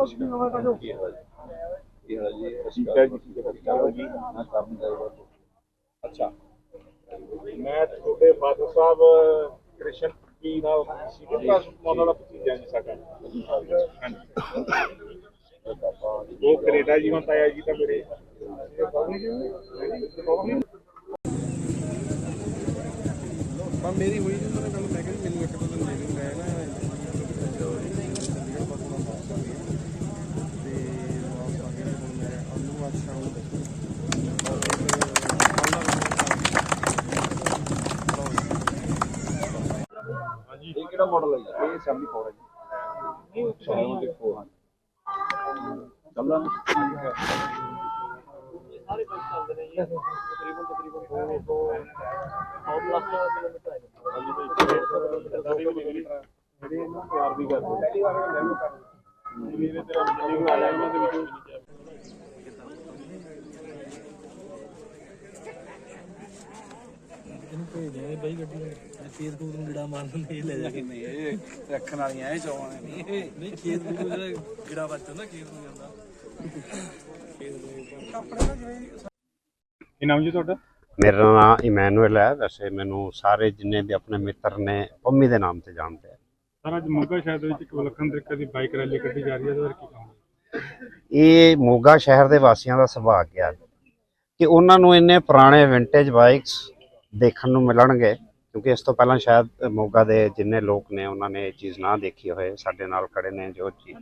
ਆਪਸ ਵਿੱਚ ਨਵਾਂ ਕਜੋ ਅੱਛਾ। ਮੈਂ ਤੁਹਾਡੇ ਫਾਦਰ ਸਾਹਿਬ ਕ੍ਰਿਸ਼ਨ ਜੀ ਨਾਲ ਸੀਨੀਅਰ ਕਲਾਸ ਮੋਡਲ ਦਾ ਭਤੀਜਾ ਜੀ ਸਾਡਾ। ਹਾਂਜੀ। ਉਹ ਕੈਨੇਡਾ ਜੀ ਹੁਣ ਤਾਇਆ ਜੀ ਤਾਂ ਮੇਰੇ। ਪਰ ਮੇਰੀ ਹੋਈ ਨਹੀਂ ਉਹਨਾਂ ਨੇ ਗੱਲ ਮੈਂ ਕਿਹਾ ਮੈਨੂੰ ਇੱਕ ਦੋ ਦਿਨ ਦੇ ਦੇ ਮੈਂ ਨਾ ਚੰਡੀਗੜ੍ਹ ਪਾਸੋਂ ਵਾਪਸ ਆ ਗਿਆ ਤੇ ਵਾਪਸ ਆ ਗਿਆ ਹੁਣ ਮੈਂ ਅੰਨੂ ਅੱਜ ਸ਼ਾਮ ਨੂੰ ਇਹ ਕਿਹੜਾ ਮਾਡਲ ਹੈ ਜੀ ਇਹ 74 ਹੈ ਜੀ। ਨਹੀਂ 74 ਹਾਂ। ਚੱਲਾਂ ਸਾਰੇ ਬੱਸ ਚੱਲਦੇ ਨੇ ਜੀ। ਤਕਰੀਬਨ ਤਕਰੀਬਨ 2 ਤੋਂ 100 ਪਲੱਸ ਕਿਲੋਮੀਟਰ ਹੈ ਹਾਂਜੀ ਤੇ 150 ਕਿਲੋਮੀਟਰ ਦਾ ਵੀ ਨਿਕਲੀ ਜਿਹੜੇ ਇਹਨੂੰ ਪਿਆਰ ਵੀ ਕਰਦੇ ਪਹਿਲੀ ਵਾਰ ਮੈਂ ਮੈਨੂੰ ਕਰ ਮੇਰੇ ਤੇਰਾ ਜਿੰਨੀ ਵੀ ਆਇਆ ਉਹਨਾਂ ਦੇ ਵਿੱਚੋਂ ਇਹਨੂੰ ਭੇਜਦੇ ਬਾਈ ਗੱਡੀ ਨੂੰ। ਤੇਲ ਤੂਲ ਨੂੰ ਗਿੜਾ ਮਾਰਨ ਨੂੰ ਇਹ ਲੈ ਜਾ ਕੇ। ਨਹੀਂ ਇਹ ਰੱਖਣ ਵਾਲੀਆਂ ਇਹ ਚੌਵਾਂ ਨੇ ਨਹੀਂ ਨਹੀਂ ਖੇਤ ਨੂੰ ਜਿਹੜਾ ਗਿੜਾ ਵੱਜਦਾ ਨਾ ਖੇਤ ਨੂੰ ਜਾਂਦਾ। ਕੀ ਨਾਮ ਜੀ ਤੁਹਾਡਾ? ਮੇਰਾ ਨਾਮ ਇਮੈਨੂਅਲ ਹੈ। ਵੈਸੇ ਮੈਨੂੰ ਸਾਰੇ ਜਿੰਨੇ ਵੀ ਆਪਣੇ ਮਿੱਤਰ ਨੇ ਪੰਮੀ ਦੇ ਨਾਮ ਤੇ ਜਾਣਦੇ ਆ। ਸਰ ਅੱਜ ਮੋਗਾ ਸ਼ਹਿਰ ਦੇ ਵਿੱਚ ਇੱਕ ਵਿਲੱਖਣ ਤਰੀਕੇ ਦੀ ਬਾਈਕ ਰੈਲੀ ਕੱਢੀ ਜਾ ਰਹੀ ਹੈ ਉਹਦੇ ਬਾਰੇ ਕੀ ਕਹੋਗੇ? ਇਹ ਮੋਗਾ ਸ਼ਹਿਰ ਦੇ ਵਾਸੀਆਂ ਦਾ ਸੁਭਾਗ ਹੈ ਕਿ ਉਹਨਾਂ ਨੂੰ ਇੰਨੇ ਪੁਰਾਣੇ ਵਿੰਟੇਜ ਬਾਈਕਸ ਦੇਖਣ ਨੂੰ ਮਿਲਣਗੇ ਕਿਉਂਕਿ ਇਸ ਤੋਂ ਪਹਿਲਾਂ ਸ਼ਾਇਦ ਮੋਗਾ ਦੇ ਜਿੰਨੇ ਲੋਕ ਨੇ ਉਹਨਾਂ ਨੇ ਇਹ ਚੀਜ਼ ਨਾ ਦੇਖੀ ਹੋਏ ਸਾਡੇ ਨਾਲ ਖੜੇ ਨੇ ਜੋ ਜੀ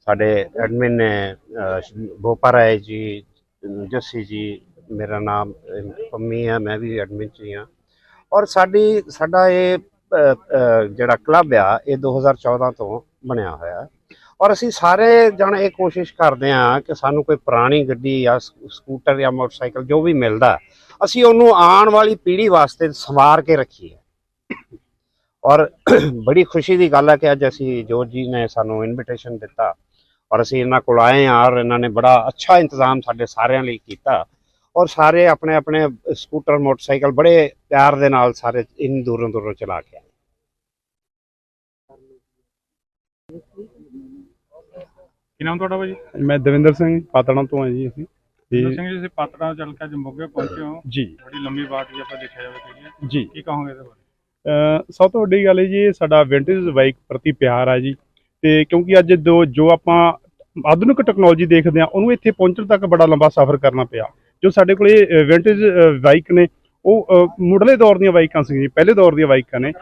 ਸਾਡੇ ਐਡਮਿਨ ਨੇ ਅਹ, ਰਾਏ ਜੀ ਜੱਸੀ ਜੀ ਮੇਰਾ ਨਾਮ ਪੰਮੀ ਆ ਮੈਂ ਵੀ ਐਡਮਿਨ ਚ ਹੀ ਹਾਂ। ਔਰ ਸਾਡੀ ਸਾਡਾ ਇਹ ਜਿਹੜਾ ਕਲੱਬ ਆ ਇਹ 2014 ਤੋਂ ਬਣਿਆ ਹੋਇਆ। ਔਰ ਅਸੀਂ ਸਾਰੇ ਜਣ ਇਹ ਕੋਸ਼ਿਸ਼ ਕਰਦੇ ਹਾਂ ਕਿ ਸਾਨੂੰ ਕੋਈ ਪੁਰਾਣੀ ਗੱਡੀ ਜਾਂ ਸਕ- ਸਕੂਟਰ ਜਾਂ ਮੋਟਰਸਾਈਕਲ ਜੋ ਵੀ ਮਿਲਦਾ ਅਸੀਂ ਉਹਨੂੰ ਆਉਣ ਵਾਲੀ ਪੀੜ੍ਹੀ ਵਾਸਤੇ ਸੰਵਾਰ ਕੇ ਰੱਖੀਏ। ਔਰ ਬੜੀ ਖੁਸ਼ੀ ਦੀ ਗੱਲ ਹੈ ਕਿ ਅੱਜ ਅਸੀਂ ਜੋਰ ਜੀ ਨੇ ਸਾਨੂੰ ਇਨਵੀਟੇਸ਼ਨ ਦਿੱਤਾ ਔਰ ਅਸੀਂ ਇਹਨਾਂ ਕੋਲ ਆਏ ਹਾਂ ਔਰ ਇਹਨਾਂ ਨੇ ਬੜਾ ਅੱਛਾ ਇੰਤਜ਼ਾਮ ਸਾਡੇ ਸਾਰਿਆਂ ਲਈ ਕੀਤਾ। ਔਰ ਸਾਰੇ ਆਪਣੇ ਆਪਣੇ ਸਕੂਟਰ, ਮੋਟਰਸਾਈਕਲ ਬੜੇ ਪਿਆਰ ਦੇ ਨਾਲ ਸਾਰੇ ਇਨ ਦੂਰੋਂ ਦੂਰੋਂ ਚਲਾ ਕੇ ਆਏ। ਕੀ ਨਾਮ ਤੁਹਾਡਾ ਭਾਜੀ? ਮੈਂ ਦਵਿੰਦਰ ਸਿੰਘ, ਪਾਤੜਾਂ ਤੋਂ ਹਾਂ ਜੀ ਅਸੀਂ। ਤੇ ਸਿੰਘ ਜੀ ਤੁਸੀਂ ਪਾਤੜਾ ਚੱਲ ਕੇ ਅੱਜ ਮੋਗੇ ਪਹੁੰਚੇ ਹੋ। ਜੀ। ਬੜੀ ਲੰਬੀ ਬਾਤ ਜੀ ਆਪਾਂ ਦੇਖਿਆ ਜਾਵੇ ਕਹੀਏ ਜੀ। ਕੀ ਕਹੋਗੇ ਇਹਦੇ ਬਾਰੇ? ਸਭ ਤੋਂ ਵੱਡੀ ਗੱਲ ਹੈ ਜੀ ਇਹ ਸਾਡਾ ਵਿੰਟੇਜ ਬਾਈਕ ਪ੍ਰਤੀ ਪਿਆਰ ਆ ਜੀ। ਤੇ ਕਿਉਂਕਿ ਅੱਜ ਦੋ ਜੋ ਆਪਾਂ ਆਧੁਨਿਕ ਟੈਕਨੋਲੋਜੀ ਦੇਖਦੇ ਆ ਉਹਨੂੰ ਇੱਥੇ ਪਹੁੰਚਣ ਤੱਕ ਬੜਾ ਲੰਬਾ ਸਫ਼ਰ ਕਰਨਾ ਪਿਆ। ਜੋ ਸਾਡੇ ਕੋਲ ਵਿੰਟੇਜ ਬਾਈਕ ਨੇ ਉਹ ਮੁੱਢਲੇ ਦੌਰ ਦੀਆਂ ਬਾਈਕਾਂ ਸੀ ਜੀ ਪਹਿਲੇ ਦੌਰ ਦੀਆਂ ਬਾਈਕਾਂ ਨੇ।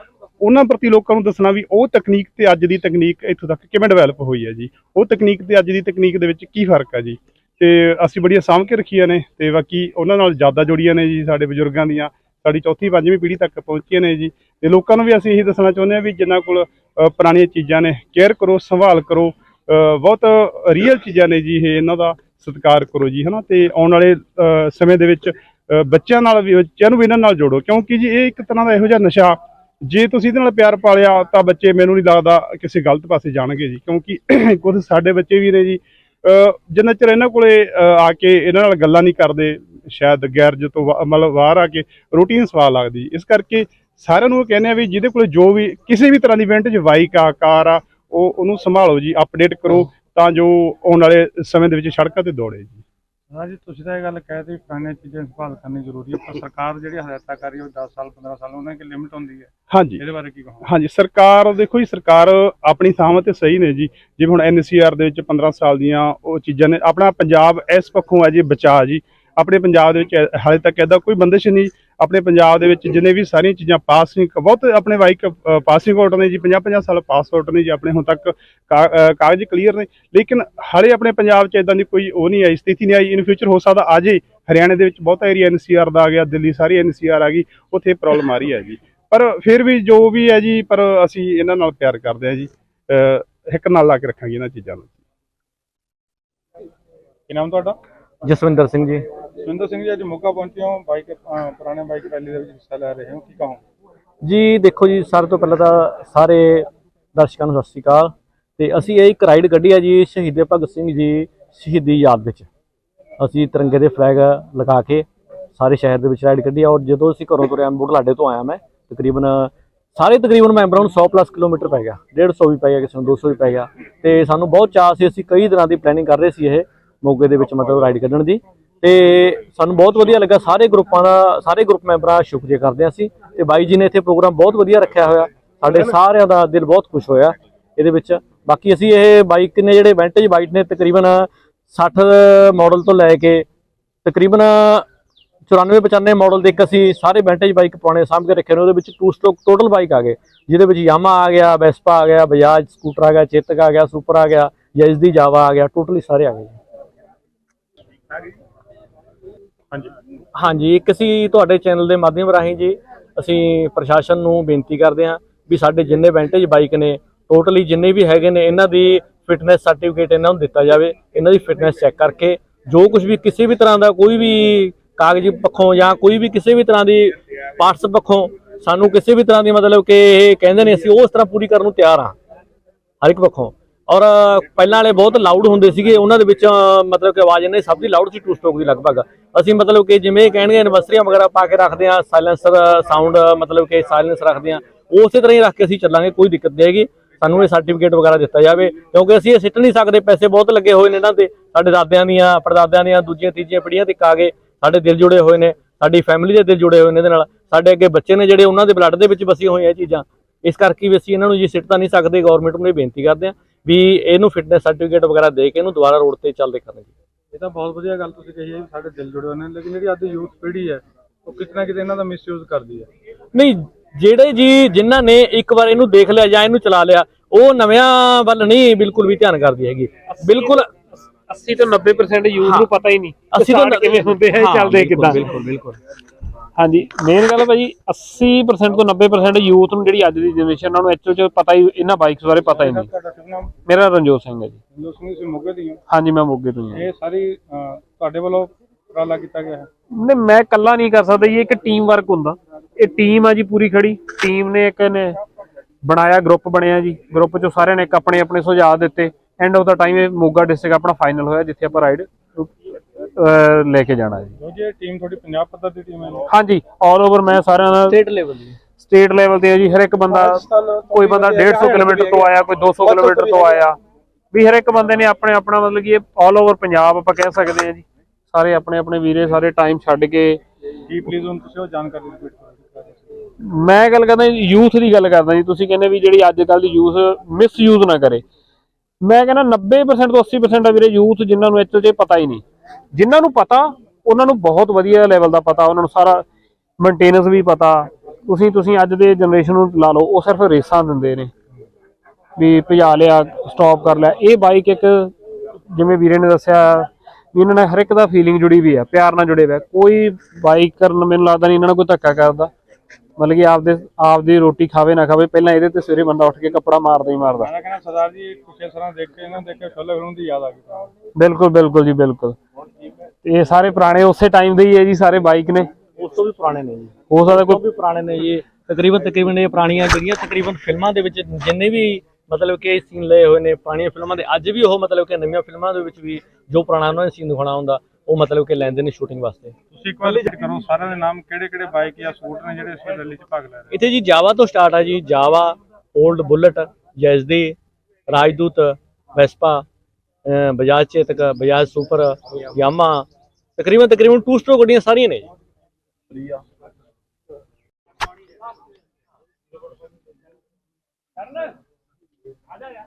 ਉਹਨਾਂ ਪ੍ਰਤੀ ਲੋਕਾਂ ਨੂੰ ਦੱਸਣਾ ਵੀ ਉਹ ਤਕਨੀਕ ਤੇ ਅੱਜ ਦੀ ਤਕਨੀਕ ਇੱਥੋਂ ਤੱਕ ਕਿਵੇਂ ਡਿਵੈਲਪ ਹੋਈ ਹੈ ਜੀ। ਉਹ ਤਕਨੀਕ ਤੇ ਅੱਜ ਦੀ ਤਕਨੀਕ ਦੇ ਵਿੱਚ ਕੀ ਫ਼ਰਕ ਹੈ ਜੀ। ਤੇ ਅਸੀਂ ਬੜੀਆਂ ਸਾਂਭ ਕੇ ਰੱਖੀਆਂ ਨੇ ਤੇ ਬਾਕੀ ਉਹਨਾਂ ਨਾਲ ਜ਼ਿਆਦਾ ਜੁੜੀਆਂ ਨੇ ਜੀ ਸਾਡੇ ਬਜ਼ੁਰਗਾਂ ਦੀਆਂ, ਸਾਡੀ ਚੌਥੀ, ਪੰਜਵੀਂ ਪੀੜ੍ਹੀ ਤੱਕ ਪਹੁੰਚੀਆਂ ਨੇ ਜੀ ਤੇ ਲੋਕਾਂ ਨੂੰ ਵੀ ਅਸੀਂ ਇਹੀ ਦੱਸਣਾ ਚਾਹੁੰਦੇ ਹਾਂ ਵੀ ਜਿਨ੍ਹਾਂ ਕੋਲ ਪੁਰਾਣੀਆਂ ਚੀਜ਼ਾਂ ਨੇ, ਕੇਅਰ ਕਰੋ, ਸੰਭਾਲ ਕਰੋ ਬਹੁਤ ਰੀਅਲ ਚੀਜ਼ਾਂ ਨੇ ਜੀ ਇਹ, ਇਹਨਾਂ ਦਾ ਸਤਿਕਾਰ ਕਰੋ ਜੀ, ਹਨਾ, ਤੇ ਆਉਣ ਵਾਲੇ ਸਮੇਂ ਦੇ ਵਿੱਚ ਬੱਚਿਆਂ ਨਾਲ ਵੀ, ਬੱਚਿਆਂ ਨੂੰ ਵੀ ਇਹਨਾਂ ਨਾਲ ਜੋੜੋ, ਕਿਉਂਕਿ ਜੀ ਇਹ ਇੱਕ ਤਰ੍ਹਾਂ ਦਾ ਇਹੋ ਜਿਹਾ ਨਸ਼ਾ, ਜੇ ਤੁਸੀਂ ਇਹਦੇ ਨਾਲ ਪਿਆਰ ਪਾਲਿਆ ਤਾਂ ਬੱਚੇ ਮੈਨੂੰ ਨਹੀਂ ਲੱਗਦਾ ਕਿਸੇ ਗਲਤ ਪਾਸੇ ਜਾਣਗੇ ਜੀ, ਕਿਉਂਕਿ ਕੁਝ ਸਾਡੇ ਬੱਚੇ ਵੀ ਨੇ ਜੀ ਜਿੰਨਾ ਚਿਰ ਇਹਨਾਂ ਕੋਲੇ ਆ ਕੇ ਇਹਨਾਂ ਨਾਲ ਗੱਲਾਂ ਨਹੀਂ ਕਰਦੇ ਸ਼ਾਇਦ ਗੈਰਜ ਤੋਂ ਮਤਲਬ ਬਾਹਰ ਆ ਕੇ ਰੂਟੀਨ ਸਵਾਲ ਲੱਗਦੀ। ਇਸ ਕਰਕੇ ਸਾਰਿਆਂ ਨੂੰ ਕਹਿੰਦੇ ਆ ਵੀ ਜਿਹਦੇ ਕੋਲੇ ਜੋ ਵੀ ਕਿਸੇ ਵੀ ਤਰ੍ਹਾਂ ਦੀ ਵਿੰਟੇਜ ਬਾਈਕ ਆ ਕਾਰ ਆ ਉਹ ਉਹਨੂੰ ਸੰਭਾਲੋ ਜੀ ਅਪਡੇਟ ਕਰੋ ਤਾਂ ਜੋ ਆਉਣ ਵਾਲੇ ਸਮੇਂ ਦੇ ਵਿੱਚ ਸੜਕਾਂ ਤੇ ਦੌੜੇ ਜੀ। ਹਾਂ ਜੀ ਤੁਸੀਂ ਤਾਂ ਇਹ ਗੱਲ ਕਹਿ ਦਿੱਤੀ ਪੁਰਾਣੀਆਂ ਚੀਜ਼ਾਂ ਦੀ ਸੰਭਾਲ ਕਰਨੀ ਜ਼ਰੂਰੀ ਹੈ ਪਰ ਸਰਕਾਰ ਜਿਹੜੀ ਹਦਾਇਤਾਂ ਕਰ ਰਹੀ ਹੈ ਉਹ 10 ਸਾਲ 15 ਸਾਲ ਉਹਨਾਂ ਦੀ ਲਿਮਿਟ ਹੁੰਦੀ ਹੈ। ਹਾਂਜੀ। ਇਹਦੇ ਬਾਰੇ ਕੀ ਕਹੋਗੇ? ਹਾਂਜੀ ਸਰਕਾਰ ਦੇਖੋ ਜੀ ਸਰਕਾਰ ਆਪਣੀ ਥਾਵਾਂ ਤੇ ਸਹੀ ਨੇ ਜੀ। ਜਿਵੇਂ ਹੁਣ ਐਨਸੀਆਰ ਦੇ ਵਿੱਚ 15 ਸਾਲ ਦੀਆਂ ਉਹ ਚੀਜ਼ਾਂ ਨੇ ਆਪਣਾ ਪੰਜਾਬ ਇਸ ਪੱਖੋਂ ਹੈ ਜੀ ਬਚਾ ਜੀ। ਆਪਣੇ ਪੰਜਾਬ ਦੇ ਵਿੱਚ ਹਾਲੇ ਤੱਕ ਇਹਦਾ ਕੋਈ ਬੰਦਿਸ਼ ਨਹੀਂ। ਆਪਣੇ ਪੰਜਾਬ ਦੇ ਵਿੱਚ ਜਿੰਨੇ ਵੀ ਸਾਰੀਆਂ ਚੀਜ਼ਾਂ ਪਾਸਿੰਗ ਬਹੁਤ ਆਪਣੇ ਵਾਈਕ ਪਾਸਿੰਗ ਆਊਟ ਨੇ ਜੀ 50 50 ਸਾਲ ਪਾਸ ਆਊਟ ਨੇ ਜੀ, ਆਪਣੇ ਹੁਣ ਤੱਕ ਕਾ- ਕਾਗਜ਼ ਕਲੀਅਰ ਨੇ। ਲੇਕਿਨ ਹਾਲੇ ਆਪਣੇ ਪੰਜਾਬ 'ਚ ਇਦਾਂ ਦੀ ਕੋਈ ਉਹ ਨਹੀਂ ਆਈ, ਸਥਿਤੀ ਨਹੀਂ ਆਈ। ਇਨ ਫਿਊਚਰ ਹੋ ਸਕਦਾ ਆ ਜੇ ਹਰਿਆਣੇ ਦੇ ਵਿੱਚ ਬਹੁਤਾ ਏਰੀਆ ਐਨਸੀਆਰ ਦਾ ਆ ਗਿਆ, ਦਿੱਲੀ ਸਾਰੀ ਐਨਸੀਆਰ ਆ ਗਈ, ਉੱਥੇ ਪ੍ਰੋਬਲਮ ਆ ਰਹੀ ਹੈ ਜੀ। ਪਰ ਫਿਰ ਵੀ ਜੋ ਵੀ ਹੈ ਜੀ, ਪਰ ਅਸੀਂ ਇਹਨਾਂ ਨਾਲ ਪਿਆਰ ਕਰਦੇ ਹਾਂ ਜੀ। ਇੱਕ ਨਾਲ ਲਾ ਕੇ ਰੱਖਾਂਗੇ ਇਹਨਾਂ ਚੀਜ਼ਾਂ ਨੂੰ। ਕੀ ਨਾਮ ਤੁਹਾਡਾ? ਜਸਵਿੰਦਰ ਸਿੰਘ ਜੀ। ਸੁਰਿੰਦਰ ਸਿੰਘ ਜੀ ਅੱਜ ਮੋਗਾ ਪਹੁੰਚੇ ਹੋ ਬਾਈਕ ਅ, ਪੁਰਾਣੇ ਬਾਈਕ ਰੈਲੀ ਦੇ ਵਿੱਚ ਹਿੱਸਾ ਲੈ ਰਹੇ ਹੋ ਕੀ ਕਹੋਗੇ? ਜੀ ਦੇਖੋ ਜੀ ਸਾਰੇ ਤੋਂ ਪਹਿਲਾਂ ਤਾਂ ਸਾਰੇ ਦਰਸ਼ਕਾਂ ਨੂੰ ਸਤਿ ਸ਼੍ਰੀ ਅਕਾਲ। ਤੇ ਅਸੀਂ ਇਹ ਇੱਕ ਰਾਈਡ ਕੱਢੀ ਹੈ ਜੀ ਸ਼ਹੀਦ ਭਗਤ ਸਿੰਘ ਜੀ ਸ਼ਹੀਦੀ ਯਾਦ ਵਿੱਚ। ਅਸੀਂ ਤਿਰੰਗੇ ਦੇ ਫਲੈਗ ਲਗਾ ਕੇ ਸਾਰੇ ਸ਼ਹਿਰ ਦੇ ਵਿੱਚ ਰਾਈਡ ਕੱਢੀ ਆ ਔਰ ਜਦੋਂ ਅਸੀਂ ਘਰੋਂ ਤੁਰਿਆ ਬੁਢਲਾਡੇ ਤੋਂ ਆਇਆ ਮੈਂ ਤਕਰੀਬਨ ਸਾਰੇ ਤਕਰੀਬਨ ਮੈਂਬਰਾਂ ਨੂੰ 100 ਪਲੱਸ ਕਿਲੋਮੀਟਰ ਪੈ ਗਿਆ 150 ਵੀ ਪੈ ਗਿਆ ਕਿਸੇ ਨੂੰ 200 ਵੀ ਪੈ ਗਿਆ। ਤੇ ਸਾਨੂੰ ਬਹੁਤ ਚਾਅ ਸੀ ਅਸੀਂ ਕਈ ਦਿਨਾਂ ਦੀ ਪਲੈਨਿੰਗ ਕਰ ਰਹੇ ਸੀ ਇਹ। ਮੋਗੇ ਦੇ ਵਿੱਚ ਮਤਲਬ ਰਾਈਡ ਕੱਢਣ ਦੀ। ਤੇ ਸਾਨੂੰ ਬਹੁਤ ਵਧੀਆ ਲੱਗਾ, ਸਾਰੇ ਗਰੁੱਪਾਂ ਦਾ, ਸਾਰੇ ਗਰੁੱਪ ਮੈਂਬਰਾਂ ਦਾ ਸ਼ੁਕਰੀਆ ਕਰਦੇ ਹਾਂ ਅਸੀਂ। ਤੇ ਬਾਈ ਜੀ ਨੇ ਇੱਥੇ ਪ੍ਰੋਗਰਾਮ ਬਹੁਤ ਵਧੀਆ ਰੱਖਿਆ ਹੋਇਆ। ਸਾਡੇ ਸਾਰਿਆਂ ਦਾ ਦਿਲ ਬਹੁਤ ਖੁਸ਼ ਹੋਇਆ ਇਹਦੇ ਵਿੱਚ। ਬਾਕੀ ਅਸੀਂ ਇਹ ਬਾਈਕ ਨੇ ਜਿਹੜੇ ਵੈਂਟੇਜ ਬਾਈਕ ਨੇ, ਤਕਰੀਬਨ 60 ਮਾਡਲ ਤੋਂ ਲੈ ਕੇ ਤਕਰੀਬਨ 94 95 ਮਾਡਲ ਦੇ ਇੱਕ ਅਸੀਂ ਸਾਰੇ ਵੈਂਟੇਜ ਬਾਈਕ ਪੁਰਾਣੇ ਸਾਂਭ ਕੇ ਰੱਖੇ ਨੇ। ਉਹਦੇ ਵਿੱਚ ਟੂ ਸਟ੍ਰੋਕ ਟੋਟਲ ਬਾਈਕ ਆ ਗਏ। ਜਿਹਦੇ ਵਿੱਚ ਯਾਮਾ ਆ ਗਿਆ ਵੈਸਪਾ ਆ ਗਿਆ ਬਜਾਜ ਸਕੂਟਰ ਆ ਗਿਆ ਚੇਤਕ ਆ ਗਿਆ ਸੁਪਰ ਆ ਗਿਆ ਯਜ਼ਦੀ ਜਾਵਾ ਆ ਗਿਆ ਟੋਟਲੀ ਸਾਰੇ ਆ ਗਏ। ਹਾਂਜੀ। ਹਾਂਜੀ, ਇੱਕ ਅਸੀਂ ਤੁਹਾਡੇ ਚੈਨਲ ਦੇ ਮਾਧਿਅਮ ਰਾਹੀਂ ਜੀ ਅਸੀਂ ਪ੍ਰਸ਼ਾਸਨ ਨੂੰ ਬੇਨਤੀ ਕਰਦੇ ਹਾਂ ਵੀ ਸਾਡੇ ਜਿੰਨੇ ਵੈਂਟੇਜ ਬਾਈਕ ਨੇ ਟੋਟਲੀ ਜਿੰਨੇ ਵੀ ਹੈਗੇ ਨੇ, ਇਹਨਾਂ ਦੀ ਫਿਟਨੈਸ ਸਰਟੀਫਿਕੇਟ ਇਹਨਾਂ ਨੂੰ ਦਿੱਤਾ ਜਾਵੇ, ਇਹਨਾਂ ਦੀ ਫਿਟਨੈਸ ਚੈੱਕ ਕਰਕੇ ਜੋ ਕੁਝ ਵੀ ਕਿਸੇ ਵੀ ਤਰ੍ਹਾਂ ਦਾ ਕੋਈ ਵੀ ਕਾਗਜ਼ੀ ਪੱਖੋਂ ਜਾਂ ਕੋਈ ਵੀ ਕਿਸੇ ਵੀ ਤਰ੍ਹਾਂ ਦੀ ਪਾਰਟਸ ਪੱਖੋਂ ਸਾਨੂੰ ਕਿਸੇ ਵੀ ਤਰ੍ਹਾਂ ਦੀ ਮਤਲਬ ਕਿ ਇਹ ਕਹਿੰਦੇ ਨੇ, ਅਸੀਂ ਉਸ ਤਰ੍ਹਾਂ ਪੂਰੀ ਕਰਨ ਨੂੰ ਤਿਆਰ ਹਾਂ, ਹਰ ਇੱਕ ਪੱਖੋਂ। ਔਰ ਪਹਿਲਾਂ ਵਾਲੇ ਬਹੁਤ ਲਾਊਡ ਹੁੰਦੇ ਸੀਗੇ, ਉਹਨਾਂ ਦੇ ਵਿੱਚ ਮਤਲਬ ਕਿ ਆਵਾਜ਼ ਇਹਨਾਂ ਦੀ ਸਭ ਦੀ ਲਾਊਡ ਸੀ ਟੂ ਸਟ੍ਰੋਕ ਦੀ ਲਗਭਗ। ਅਸੀਂ ਮਤਲਬ ਕਿ ਜਿਵੇਂ ਇਹ ਕਹਿਣਗੇ ਐਨਵਰਸਰੀਆਂ ਵਗੈਰਾ ਪਾ ਕੇ ਰੱਖਦੇ ਆ ਸਾਇਲੈਂਸਰ ਸਾਊਂਡ ਮਤਲਬ ਕਿ ਸਾਇਲੈਂਸ ਰੱਖਦੇ ਆ ਉਸੇ ਤਰ੍ਹਾਂ ਹੀ ਰੱਖ ਕੇ ਅਸੀਂ ਚੱਲਾਂਗੇ, ਕੋਈ ਦਿੱਕਤ ਨਹੀਂ ਹੈਗੀ। ਸਾਨੂੰ ਇਹ ਸਰਟੀਫਿਕੇਟ ਵਗੈਰਾ ਦਿੱਤਾ ਜਾਵੇ, ਕਿਉਂਕਿ ਅਸੀਂ ਇਹ ਸਿੱਟ ਨਹੀਂ ਸਕਦੇ, ਪੈਸੇ ਬਹੁਤ ਲੱਗੇ ਹੋਏ ਨੇ ਇਹਨਾਂ ਤੇ ਸਾਡੇ ਦਾਦਿਆਂ ਦੀਆਂ, ਪੜਦਾਦਿਆਂ ਦੀਆਂ, ਦੂਜੀਆਂ, ਤੀਜੀਆਂ ਪੀੜ੍ਹੀਆਂ ਤੇ ਆ ਗਏ, ਸਾਡੇ ਦਿਲ ਜੁੜੇ ਹੋਏ ਨੇ, ਸਾਡੀ ਫੈਮਿਲੀ ਦੇ ਦਿਲ ਜੁੜੇ ਹੋਏ ਨੇ ਇਹਦੇ ਨਾਲ। ਸਾਡੇ ਅੱਗੇ ਬੱਚੇ ਨੇ ਜਿਹੜੇ, ਉਹਨਾਂ ਦੇ ਬਲੱਡ ਦੇ ਵਿੱਚ ਵਸੀਆਂ ਹੋਈਆਂ ਇਹ ਚੀਜ਼ਾਂ। ਇਸ ਕਰਕੇ ਵੀ ਅਸੀਂ ਇਹਨਾਂ ਨੂੰ ਜੀ ਸਿੱਟ ਤਾਂ ਨਹੀਂ ਸਕਦੇ ਗਵਰਨਮੈਂਟ ਨੂੰ ਇਹ ਬੇਨਤੀ ਕਰਦੇ ਹਾਂ। ਵੀ ਇਹਨੂੰ ਫਿਟਨੈਸ ਸਰਟੀਫਿਕੇਟ ਵਗੈਰਾ ਦੇ ਕੇ ਇਹਨੂੰ ਦੁਬਾਰਾ ਰੋਡ ਤੇ ਚੱਲਦੇ ਕਰਨ ਜੀ। ਇਹ ਤਾਂ ਬਹੁਤ ਵਧੀਆ ਗੱਲ ਤੁਸੀਂ ਕਹੀ ਹੈ ਸਾਡੇ ਦਿਲ ਜੁੜੇ ਹੋਏ ਨੇ ਲੇਕਿਨ ਜਿਹੜੀ ਅੱਜ ਯੂਥ ਪੀੜ੍ਹੀ ਹੈ ਉਹ ਕਿਤੇ ਨਾ ਕਿਤੇ ਇਹਨਾਂ ਦਾ ਮਿਸਯੂਜ਼ ਕਰਦੀ ਹੈ। ਨਹੀਂ ਜਿਹੜੇ ਜੀ ਜਿਨ੍ਹਾਂ ਨੇ ਇੱਕ ਵਾਰ ਇਹਨੂੰ ਦੇਖ ਲਿਆ ਜਾਂ ਇਹਨੂੰ ਚਲਾ ਲਿਆ ਉਹ ਨਵਿਆਂ ਵੱਲ ਨਹੀਂ ਬਿਲਕੁਲ ਵੀ ਧਿਆਨ ਕਰਦੀ ਹੈਗੀ। ਬਿਲਕੁਲ 80 ਤੋਂ 90% ਯੂਜ਼ ਨੂੰ ਪਤਾ ਹੀ ਨਹੀਂ ਅਸੀਂ ਤਾਂ start ਕਿਵੇਂ ਹੁੰਦੇ ਆ ਹਾਂ, ਚੱਲਦੇ ਕਿੱਦਾਂ। ਬਿਲਕੁਲ ਬਿਲਕੁਲ। ਹਾਂਜੀ ਮੇਨ ਗੱਲ ਭਾਜੀ 80% ਤੋਂ 90% ਯੂਥ ਨੂੰ ਜਿਹੜੀ ਅੱਜ ਦੀ ਜਨਰੇਸ਼ਨ ਉਹਨਾਂ ਨੂੰ ਐਕਚੁਅਲ ਚ ਪਤਾ ਹੀ ਇਹਨਾਂ ਬਾਈਕਸ ਬਾਰੇ ਪਤਾ ਹੀ ਨਹੀਂ। ਮੇਰਾ ਰਣਜੋਤ ਸਿੰਘ ਹੈ ਜੀ। ਤੁਸੀਂ ਮੋਗੇ ਹਾਂਜੀ ਮੈਂ ਮੋਗੇ ਤੋਂ ਹੀ ਇਹ ਸਾਰੀ ਤੁਹਾਡੇ ਵੱਲੋਂ ਉਪਰਾਲਾ ਕੀਤਾ ਗਿਆ ਹੈ? ਨਹੀਂ ਮੈਂ ਇਕੱਲਾ ਨਹੀਂ ਕਰ ਸਕਦਾ ਜੀ ਇੱਕ ਟੀਮ ਵਰਕ ਹੁੰਦਾ। ਇਹ ਟੀਮ ਆ ਜੀ ਪੂਰੀ ਖੜੀ। ਟੀਮ ਨੇ ਇੱਕ ਨੇ ਬਣਾਇਆ ਗਰੁੱਪ ਬਣਿਆ ਜੀ। ਗਰੁੱਪ ਚੋਂ ਸਾਰਿਆਂ ਨੇ ਇੱਕ ਆਪਣੇ ਆਪਣੇ ਸੁਝਾਅ ਦਿੱਤੇ। ਐਂਡ ਆਫ ਦਾ ਟਾਈਮ ਇਹ ਮੋਗਾ ਡਿਸਟ੍ਰਿਕਟ ਆਪਣਾ ਫਾਈਨਲ ਹੋਇਆ ਜਿੱਥੇ ਆਪਾਂ ਰਾਈਡ ਲੈ ਕੇ ਜਾਣਾ ਜੀ। ਜੋ ਜੀ ਇਹ ਟੀਮ ਤੁਹਾਡੀ ਪੰਜਾਬ ਪੱਧਰ ਦੀ ਟੀਮ ਹੈ ਹਾਂਜੀ ਆਲ ਓਵਰ ਮੈਂ ਸਾਰਿਆਂ ਦਾ ਸਟੇਟ ਲੈਵਲ ਦੀ। ਸਟੇਟ ਲੈਵਲ ਤੇ ਹੈ ਜੀ। ਹਰ ਇੱਕ ਬੰਦਾ ਕੋਈ ਬੰਦਾ 150 ਕਿਲੋਮੀਟਰ ਤੋਂ ਆਇਆ ਕੋਈ 200 ਕਿਲੋਮੀਟਰ ਤੋਂ ਆਇਆ। ਵੀ ਹਰ ਇੱਕ ਬੰਦੇ ਨੇ ਆਪਣੇ ਆਪਣਾ ਮਤਲਬ ਕਿ ਇਹ ਆਲ ਓਵਰ ਪੰਜਾਬ ਆਪਾਂ ਕਹਿ ਸਕਦੇ ਹਾਂ ਜੀ। ਸਾਰੇ ਆਪਣੇ ਆਪਣੇ ਵੀਰੇ ਸਾਰੇ ਟਾਈਮ ਛੱਡ ਕੇ। ਜੀ ਪਲੀਜ਼ ਹੁਣ ਤੁਸੀਂ ਉਹ ਜਾਣਕਾਰੀ ਰਿਪੀਟ ਕਰੋ ਮੈਂ ਗੱਲ ਕਰਦਾ ਯੂਥ ਦੀ ਗੱਲ ਕਰਦਾ ਜੀ। ਤੁਸੀਂ ਕਹਿੰਦੇ ਵੀ ਜਿਹੜੀ ਅੱਜ ਕੱਲ ਦੀ ਯੂਥ ਮਿਸਯੂਜ਼ ਨਾ ਕਰੇ। ਮੈਂ ਕਹਿੰਦਾ 90% ਤੋਂ 80% ਆ ਵੀਰੇ ਯੂਥ ਜਿਨ੍ਹਾਂ ਨੂੰ ਐਕਚੁਅਲ 'ਚ ਪਤਾ ਹੀ ਨਹੀਂ। ਜਿਨ੍ਹਾਂ ਨੂੰ ਪਤਾ, ਉਹਨਾਂ ਨੂੰ ਬਹੁਤ ਵਧੀਆ ਲੈਵਲ ਦਾ ਪਤਾ, ਉਹਨਾਂ ਨੂੰ ਸਾਰਾ ਮੇਨਟੇਨੈਂਸ ਵੀ ਪਤਾ। ਤੁਸੀਂ ਤੁਸੀਂ ਅੱਜ ਦੇ ਜਨਰੇਸ਼ਨ ਨੂੰ ਲਾ ਲਓ, ਉਹ ਸਿਰਫ ਰੇਸਾਂ ਦਿੰਦੇ ਨੇ। ਵੀ ਭਜਾ ਲਿਆ ਸਟਾਪ ਕਰ ਲਿਆ। ਇਹ ਬਾਈਕ ਇੱਕ, ਜਿਵੇਂ ਵੀਰੇ ਨੇ ਦੱਸਿਆ, ਵੀ ਇਹਨਾਂ ਨਾਲ ਹਰ ਇੱਕ ਦਾ ਫੀਲਿੰਗ ਜੁੜੀ ਵੀ ਆ, ਪਿਆਰ ਨਾਲ ਜੁੜੇ ਹੋਇਆ ਕੋਈ ਬਾਈਕ ਕਰਨ ਮੈਨੂੰ ਲੱਗਦਾ ਨਹੀਂ ਇਹਨਾਂ ਨੂੰ ਕੋਈ ਧੱਕਾ ਕਰਦਾ। ਮਤਲਬ ਕਿ ਆਪਦੇ ਆਪਦੀ ਰੋਟੀ ਖਾਵੇ ਨਾ ਖਾਵੇ ਪਹਿਲਾਂ ਇਹਦੇ ਤੇ ਸਵੇਰੇ ਬੰਦਾ ਉੱਠ ਕੇ ਕੱਪੜਾ ਮਾਰਦਾ ਹੀ ਮਾਰਦਾ। ਮੈਂ ਕਹਿੰਦਾ ਸਰਦਾਰ ਜੀ ਕੁਛ ਇਸ ਤਰ੍ਹਾਂ ਦੇਖ ਕੇ ਇਹਨਾਂ ਨੂੰ ਦੇਖ ਕੇ ਛੋਲੇ ਫਿਲਮ ਦੀ ਯਾਦ ਆ ਗਈ। ਸਾਨੂੰ। ਬਿਲਕੁਲ ਬਿਲਕੁਲ ਜੀ ਬਿਲਕੁਲ। ਤੇ ਇਹ ਸਾਰੇ ਪੁਰਾਣੇ ਉਸੇ ਟਾਈਮ ਦੇ ਹੀ ਹੈ ਜੀ ਸਾਰੇ ਬਾਈਕ ਨੇ। ਉਸ ਤੋਂ ਵੀ ਪੁਰਾਣੇ ਨੇ ਜੀ। ਹੋ ਸਕਦਾ ਕੋਈ ਵੀ ਪੁਰਾਣੇ ਨੇ ਜੀ। ਤਕਰੀਬਨ ਤਕਰੀਬਨ ਇਹ ਪੁਰਾਣੀਆਂ ਜਿਹੜੀਆਂ ਤਕਰੀਬਨ ਫਿਲਮਾਂ ਦੇ ਵਿੱਚ ਜਿੰਨੇ ਵੀ ਮਤਲਬ ਕਿ ਸੀਨ ਲਏ ਹੋਏ ਨੇ ਪੁਰਾਣੀਆਂ ਫਿਲਮਾਂ ਦੇ ਅੱਜ ਵੀ ਉਹ ਮਤਲਬ ਕਿ ਨਵੀਆਂ ਫਿਲਮਾਂ ਦੇ ਵਿੱਚ ਵੀ ਜੋ ਪੁਰਾਣਾ ਉਹਨਾਂ ਨੇ ਸੀਨ ਦਿਖਾਉਣਾ ਹੁੰਦਾ। ਉਹ ਮਤਲਬ ਕਿ ਲੈਂਦੇ ਨੇ ਸ਼ੂਟਿੰਗ ਵਾਸਤੇ। ਤੁਸੀਂ ਇੱਕ ਵਾਰ ਕਰੋ ਸਾਰਿਆਂ ਦੇ ਨਾਮ ਕਿਹੜੇ ਕਿਹੜੇ ਬਾਈਕ ਜਾਂ ਸੂਟ ਨੇ ਜਿਹੜੇ ਇਸ ਰੈਲੀ 'ਚ ਭਾਗ ਲੈ ਰਹੇ? ਇੱਥੇ ਜੀ ਜਾਵਾ ਤੋਂ ਸਟਾਰਟ ਆ ਜੀ Jawa old Bullet ਜੈਜ਼ਦੀ Rajdoot Vespa Bajaj Chetak Bajaj super Yamaha ਤਕਰੀਬਨ ਤਕਰੀਬਨ 2 ਗੱਡੀਆਂ ਸਾਰੀਆਂ ਨੇ ਕਰਨਾ। ਆ ਜਾ ਯਾਰ।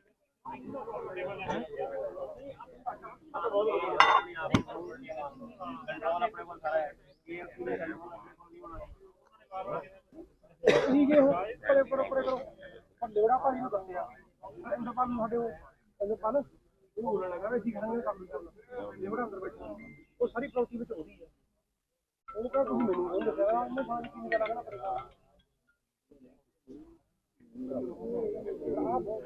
ਠੀਕ ਹੈ ਪਰੇ ਪਰੇ ਪਰੇ ਕਰੋ ਪਰ ਲੇੜਾ ਭਾਜੀ ਨੂੰ ਕਰਦੇ ਆ ਅੰਦਰ ਪਰ ਸਾਡੇ ਉਹ ਅੰਦਰ ਪਰ ਉਹ ਹੋਣ ਲੱਗਾ ਵੀ ਅਸੀਂ ਕਰਾਂਗੇ ਕੰਮ ਕਰਨਾ ਲੇੜਾ ਅੰਦਰ ਬੈਠਾ ਉਹ ਸਾਰੀ ਪ੍ਰਾਪਰਟੀ ਵਿੱਚ ਹੋ ਰਹੀ ਹੈ ਉਹ ਕਹਾਂ ਤੁਸੀਂ ਮੈਨੂੰ ਉਹ ਦੱਸਿਆ ਉਹਨੇ ਬਾਹਰ ਕੀ ਨਿਕਲ ਲੱਗਣਾ ਪੜੇਗਾ ਆਹ ਬਹੁਤ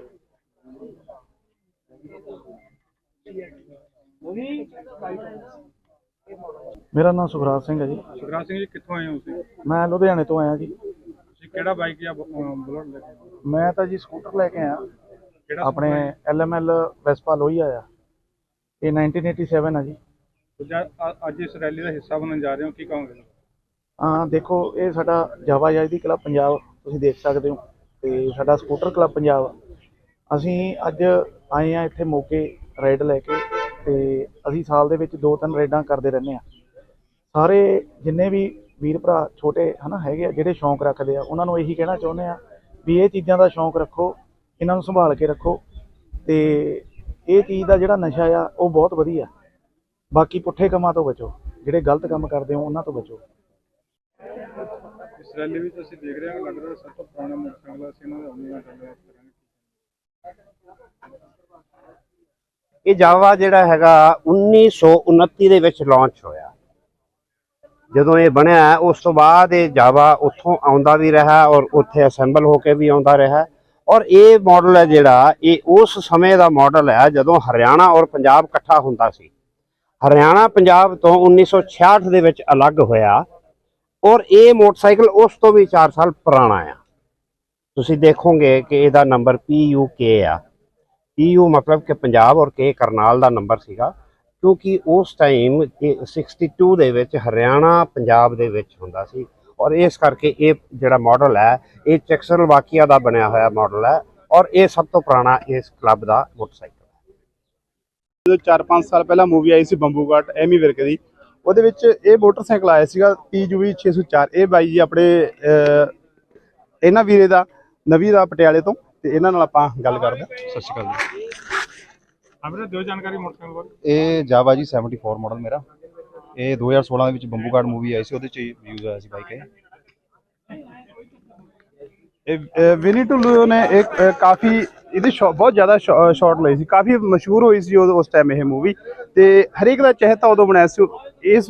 ਮੇਰਾ ਨਾਮ ਸੁਖਰਾਜ ਸਿੰਘ ਹੈ ਜੀ। ਸੁਖਰਾਜ ਸਿੰਘ ਜੀ ਕਿੱਥੋਂ ਆਏ ਹੋ ਤੁਸੀਂ? ਮੈਂ ਲੁਧਿਆਣੇ ਤੋਂ ਆਇਆ ਜੀ। ਤੁਸੀਂ ਕਿਹੜਾ ਬਾਈਕ ਜਾਂ ਬੁਲਟ ਲੈ ਕੇ ਆਏ ਹੋ? ਮੈਂ ਤਾਂ ਜੀ ਸਕੂਟਰ ਲੈ ਕੇ ਆਇਆ। ਕਿਹੜਾ ਆਪਣੇ ਐਲਐਮਐਲ ਵੈਸਪਾ ਲੋਈ ਆਇਆ ਇਹ 1987 ਹੈ ਜੀ। ਅੱਜ- ਅ- ਅੱਜ ਇਸ ਰੈਲੀ ਦਾ ਹਿੱਸਾ ਬਣਨ ਜਾ ਰਹੇ ਹੋ ਕੀ ਕਹੋਗੇ? ਹਾਂ ਦੇਖੋ ਇਹ ਸਾਡਾ ਜਾਵਾ ਜਾਇਦੀ ਕਲੱਬ ਪੰਜਾਬ ਤੁਸੀਂ ਦੇਖ ਸਕਦੇ ਹੋ। ਤੇ ਸਾਡਾ ਸਕੂਟਰ ਕਲੱਬ ਪੰਜਾਬ ਅਸੀਂ ਅੱਜ ਆਏ ਆ ਇੱਥੇ ਮੌਕੇ ਰਾਈਡ ਲੈ ਕੇ ਤੇ ਅਸੀਂ ਸਾਲ ਦੇ ਵਿੱਚ ਦੋ ਤਿੰਨ ਰਾਈਡਾਂ ਕਰਦੇ ਰਹਿੰਦੇ ਆ ਸਾਰੇ ਜਿੰਨੇ ਵੀ ਵੀਰ ਭਰਾ ਛੋਟੇ ਹਨਾ ਹੈਗੇ ਆ, ਜਿਹੜੇ ਸ਼ੌਂਕ ਰੱਖਦੇ ਆ, ਉਹਨਾਂ ਨੂੰ ਇਹੀ ਕਹਿਣਾ ਚਾਹੁੰਦੇ ਆ ਵੀ ਇਹ ਚੀਜ਼ਾਂ ਦਾ ਸ਼ੌਂਕ ਰੱਖੋ, ਇਹਨਾਂ ਨੂੰ ਸੰਭਾਲ ਕੇ ਰੱਖੋ ਤੇ ਇਹ ਚੀਜ਼ ਦਾ ਜਿਹੜਾ ਨਸ਼ਾ ਆ, ਉਹ ਬਹੁਤ ਵਧੀਆ। ਬਾਕੀ ਪੁੱਠੇ ਕੰਮਾਂ ਤੋਂ ਬਚੋ, ਜਿਹੜੇ ਗਲਤ ਕੰਮ ਕਰਦੇ ਹੋ, ਉਹਨਾਂ ਤੋਂ ਬਚੋ। ਇਸ ਰੈਲੀ ਵਿੱਚ ਅਸੀਂ ਦੇਖ ਰਹੇ ਹਾਂ, ਲੱਗਦਾ ਸਭ ਤੋਂ ਪੁਰਾਣਾ ਮੋਟਰਸਾਈਕਲ ਅਸੀਂ ਇਹਨਾਂ ਦੇ ਆਉਂਦੀਆਂ ਚੱਲ ਇਹ ਜਾਵਾ ਜਿਹੜਾ ਹੈਗਾ 1929 ਦੇ ਵਿੱਚ ਲਾਂਚ ਹੋਇਆ। ਜਦੋਂ ਇਹ ਬਣਿਆ, ਉਸ ਤੋਂ ਬਾਅਦ ਇਹ ਜਾਵਾ ਉੱਥੋਂ ਆਉਂਦਾ ਵੀ ਰਿਹਾ ਔਰ ਉੱਥੇ ਅਸੈਂਬਲ ਹੋ ਕੇ ਵੀ ਆਉਂਦਾ ਰਿਹਾ। ਔਰ ਇਹ ਮਾਡਲ ਹੈ ਜਿਹੜਾ, ਇਹ ਉਸ ਸਮੇਂ ਦਾ ਮਾਡਲ ਹੈ ਜਦੋਂ ਹਰਿਆਣਾ ਔਰ ਪੰਜਾਬ ਇਕੱਠਾ ਹੁੰਦਾ ਸੀ। ਹਰਿਆਣਾ, ਪੰਜਾਬ ਤੋਂ 1966 ਦੇ ਵਿੱਚ ਅਲੱਗ ਹੋਇਆ ਔਰ ਇਹ ਮੋਟਰਸਾਈਕਲ ਉਸ ਤੋਂ ਵੀ 4 ਸਾਲ ਪੁਰਾਣਾ ਆ। ਤੁਸੀਂ ਦੇਖੋਗੇ ਕਿ ਇਹਦਾ ਨੰਬਰ PUK ਆ। EU ਮਤਲਬ ਕਿ ਪੰਜਾਬ ਔਰ ਕੇ ਕਰਨਾਲ ਦਾ ਨੰਬਰ ਸੀਗਾ, ਕਿਉਂਕਿ ਉਸ ਟਾਈਮ ਇਹ 62 ਦੇ ਵਿੱਚ ਹਰਿਆਣਾ, ਪੰਜਾਬ ਦੇ ਵਿੱਚ ਹੁੰਦਾ ਸੀ ਔਰ ਇਸ ਕਰਕੇ ਇਹ ਜਿਹੜਾ ਮਾਡਲ ਹੈ, ਇਹ ਚੈਕਸਲੋਵਾਕੀਆ ਦਾ ਬਣਿਆ ਹੋਇਆ ਮਾਡਲ ਹੈ ਔਰ ਇਹ ਸਭ ਤੋਂ ਪੁਰਾਣਾ ਇਸ ਕਲੱਬ ਦਾ ਮੋਟਰਸਾਈਕਲ ਹੈ। ਜਦੋਂ 4-5 ਸਾਲ ਪਹਿਲਾਂ ਮੂਵੀ ਆਈ ਸੀ ਬੰਬੂਘਾਟ ਐਮੀ ਵਿਰਕ ਦੀ, ਉਹਦੇ ਵਿੱਚ ਇਹ ਮੋਟਰਸਾਈਕਲ ਆਇਆ ਸੀਗਾ TUV 604 ਇਹ ਬਾਈ ਜੀ ਆਪਣੇ ਇਹਨਾਂ ਵੀਰੇ ਦਾ ਨਵੀ ਦਾ ਪਟਿਆਲੇ ਤੋਂ ਤੇ ਇਹਨਾਂ ਨਾਲ ਆਪਾਂ ਗੱਲ ਕਰਦੇ ਹਾਂ। ਸਤਿ ਸ਼੍ਰੀ ਅਕਾਲ ਜੀ। ਆਪਣੇ ਦਿਓ ਜਾਣਕਾਰੀ ਮੋਟਰਸਾਈਕਲ ਬਾਰੇ। ਇਹ ਜਾਵਾ ਜੀ 74 ਮਾਡਲ ਮੇਰਾ। ਇਹ 2016 ਦੇ ਵਿੱਚ ਬੰਬੂ ਕਾਰਡ ਮੂਵੀ ਆਈ ਸੀ ਉਹਦੇ ਚ ਯੂਜ਼ ਹੋਇਆ ਸੀ ਬਾਈਕ ਇਹ ਵਿਨੀ ਢੁੱਲੂ ਨੇ ਇੱਕ ਕਾਫੀ ਇਹਦੇ ਬਹੁਤ ਜ਼ਿਆਦਾ ਸ਼ਾਟ ਲਈ ਸੀ। ਕਾਫੀ ਮਸ਼ਹੂਰ ਹੋਈ ਸੀ ਉਸ ਟਾਈਮ ਇਹ ਮੂਵੀ ਤੇ ਹਰੇਕ ਦਾ ਚਹਿਤਾ ਉਦੋਂ ਬਣਾਇਆ ਸੀ। ਇਸ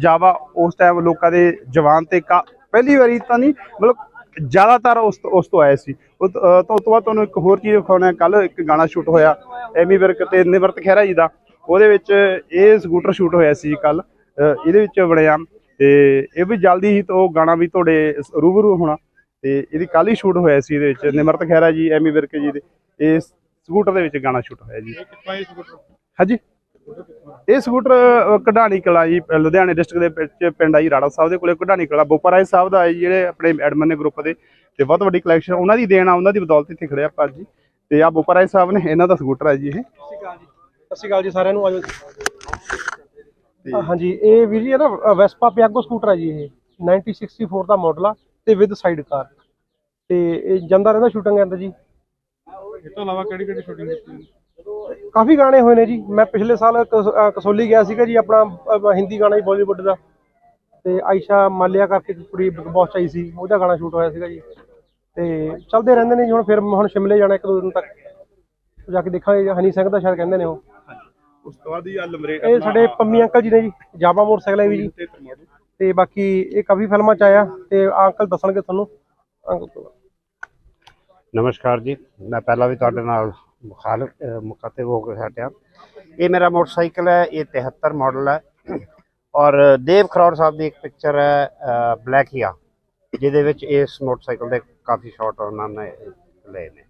ਜਾਵਾ ਉਸ ਟਾਈਮ ਲੋਕਾਂ ਦੇ ਜਵਾਨ ਤੇ ਪਹਿਲੀ ਵਾਰੀ ਤਾਂ ਨਹੀਂ ਮਤਲਬ ਜ਼ਿਆਦਾਤਰ ਉਸ ਉਸ ਤੋਂ ਆਏ ਸੀ। ਉਹ ਤੋਂ ਤੋਂ ਬਾਅਦ ਤੁਹਾਨੂੰ ਇੱਕ ਹੋਰ ਚੀਜ਼ ਦਿਖਾਉਣਾ ਕੱਲ ਇੱਕ ਗਾਣਾ ਸ਼ੂਟ ਹੋਇਆ ਐਮੀ ਵਿਰਕ ਤੇ ਨਿਮਰਤ ਖਹਿਰਾ ਜੀ ਦਾ। ਉਹਦੇ ਵਿੱਚ ਇਹ ਸਕੂਟਰ ਸ਼ੂਟ ਹੋਇਆ ਸੀ ਕੱਲ ਇਹਦੇ ਵਿੱਚ ਬਣਿਆ ਤੇ ਇਹ ਵੀ ਜਲਦੀ ਹੀ ਤੋਂ ਗਾਣਾ ਵੀ ਤੁਹਾਡੇ ਰੂਬਰੂ ਹੋਣਾ। ਤੇ ਇਹਦੀ ਕੱਲ ਹੀ ਸ਼ੂਟ ਹੋਇਆ ਸੀ ਇਹਦੇ ਵਿੱਚ। ਨਿਮਰਤ ਖਹਿਰਾ ਜੀ ਐਮੀ ਵਿਰਕ ਜੀ ਦੇ। ਇਹ ਸਕੂਟਰ ਦੇ ਵਿੱਚ ਗਾਣਾ ਸ਼ੂਟ ਹੋਇਆ ਜੀ। ਹਾਂਜੀ। ਇਹ ਸਕੂਟਰ ਕਢਾਣੀ ਕਲਾ ਜੀ ਲੁਧਿਆਣੇ ਡਿਸਟ੍ਰਿਕਟ ਦੇ ਵਿੱਚ ਪਿੰਡ ਆ ਜੀ ਰਾੜਾ ਸਾਹਿਬ ਦੇ ਕੋਲੇ ਕਢਾਣੀ ਕਲਾ ਬੋਪਰਾਏ ਸਾਹਿਬ ਦਾ ਹੈ ਜਿਹੜੇ ਆਪਣੇ ਐਡਮਨ ਨੇ ਗਰੁੱਪ ਦੇ ਤੇ ਬਹੁਤ ਵੱਡੀ ਕਲੈਕਸ਼ਨ ਉਹਨਾਂ ਦੀ ਦੇਣ ਆ ਉਹਨਾਂ ਦੀ ਬਦੌਲਤ ਇੱਥੇ ਖੜਿਆ ਆਪਾਂ ਜੀ। ਤੇ ਆ ਬੋਪਰਾਏ ਸਾਹਿਬ ਨੇ ਇਹਨਾਂ ਦਾ ਸਕੂਟਰ ਹੈ ਜੀ ਇਹ। ਸਤਿ ਸ਼੍ਰੀ ਅਕਾਲ ਜੀ ਸਾਰਿਆਂ ਨੂੰ ਆਜੋ ਹਾਂਜੀ ਇਹ ਵੀਰ ਜੀ ਇਹ ਨਾ ਵੈਸਪਾ ਪਿਆਗੋ ਸਕੂਟਰ ਹੈ ਜੀ ਇਹ। 1964 ਦਾ ਮਾਡਲ ਆ ਤੇ ਵਿਦ ਸਾਈਡ ਕਾਰ ਤੇ ਇਹ ਜਾਂਦਾ ਰਹਿੰਦਾ ਸ਼ੂਟਿੰਗ ਅੰਦਰ ਜੀ। ਇਹ ਤੋਂ ਇਲਾਵਾ ਕਿਹੜੀ ਕਿਹੜੀ ਸ਼ੂਟਿੰਗ ਕੀਤੀ? ਕਾਫੀ ਗਾਣੇ ਹੋਏ ਨੇ ਜੀ। ਮੈਂ ਪਿਛਲੇ ਸਾਲ ਕਸੌਲੀ ਗਿਆ ਸੀਗਾ ਜੀ ਆਪਣਾ ਹਿੰਦੀ ਗਾਣਾ ਜੀ ਬਾਲੀਵੁੱਡ ਦਾ। ਤੇ ਆਇਸ਼ਾ ਮਾਲਿਆ ਕਰਕੇ ਕੁੜੀ ਬਿਗ ਬੌਸ ਆਈ ਸੀ ਉਹਦਾ ਗਾਣਾ ਸ਼ੂਟ ਹੋਇਆ ਸੀਗਾ ਜੀ। ਤੇ ਚੱਲਦੇ ਰਹਿੰਦੇ ਨੇ ਜੀ ਹੁਣ ਫਿਰ ਹੁਣ ਸ਼ਿਮਲੇ ਜਾਣਾ ਇੱਕ ਦੋ ਦਿਨ ਤੱਕ। ਜਾ ਕੇ ਦੇਖਾਂਗੇ ਹਨੀ ਸਿੰਘ ਦਾ ਸ਼ਾਇਦ ਕਹਿੰਦੇ ਨੇ ਉਹ। ਉਸ ਤੋਂ ਬਾਅਦ ਹੀ ਆ ਲਮਰੇ ਇਹ ਸਾਡੇ ਪੰਮੀ ਅੰਕਲ ਜੀ ਨੇ ਜੀ ਜਾਵਾ ਮੋਟਰਸਾਈਕਲ ਹੈ ਵੀ ਜੀ। ਤੇ ਬਾਕੀ ਇਹ ਕਾਫੀ ਫਿਲਮਾਂ ਚ ਆਇਆ ਤੇ ਅੰਕਲ ਦੱਸਣਗੇ ਤੁਹਾਨੂੰ। ਅੰਕਲ ਤੋਂ ਨਮਸਕਾਰ ਜੀ। ਮੈਂ ਪਹਿਲਾਂ ਵੀ ਤੁਹਾਡੇ ਨਾਲ ਮੁਖਾਲਫ ਅਹ ਮੁਖਾਤਿਬ ਹੋ ਕੇ ਹਟਿਆ। ਇਹ ਮੇਰਾ ਮੋਟਰਸਾਈਕਲ ਹੈ ਇਹ 73 ਮਾਡਲ ਹੈ। ਔਰ ਦੇਵ ਖਰੌੜ ਸਾਹਿਬ ਦੀ ਇੱਕ ਪਿਕਚਰ ਹੈ ਬਲੈਕੀਆ ਜਿਹਦੇ ਵਿੱਚ ਇਸ ਮੋਟਰਸਾਈਕਲ ਦੇ ਕਾਫੀ ਸ਼ਾਟ ਉਹਨਾਂ ਨੇ ਲਏ ਨੇ।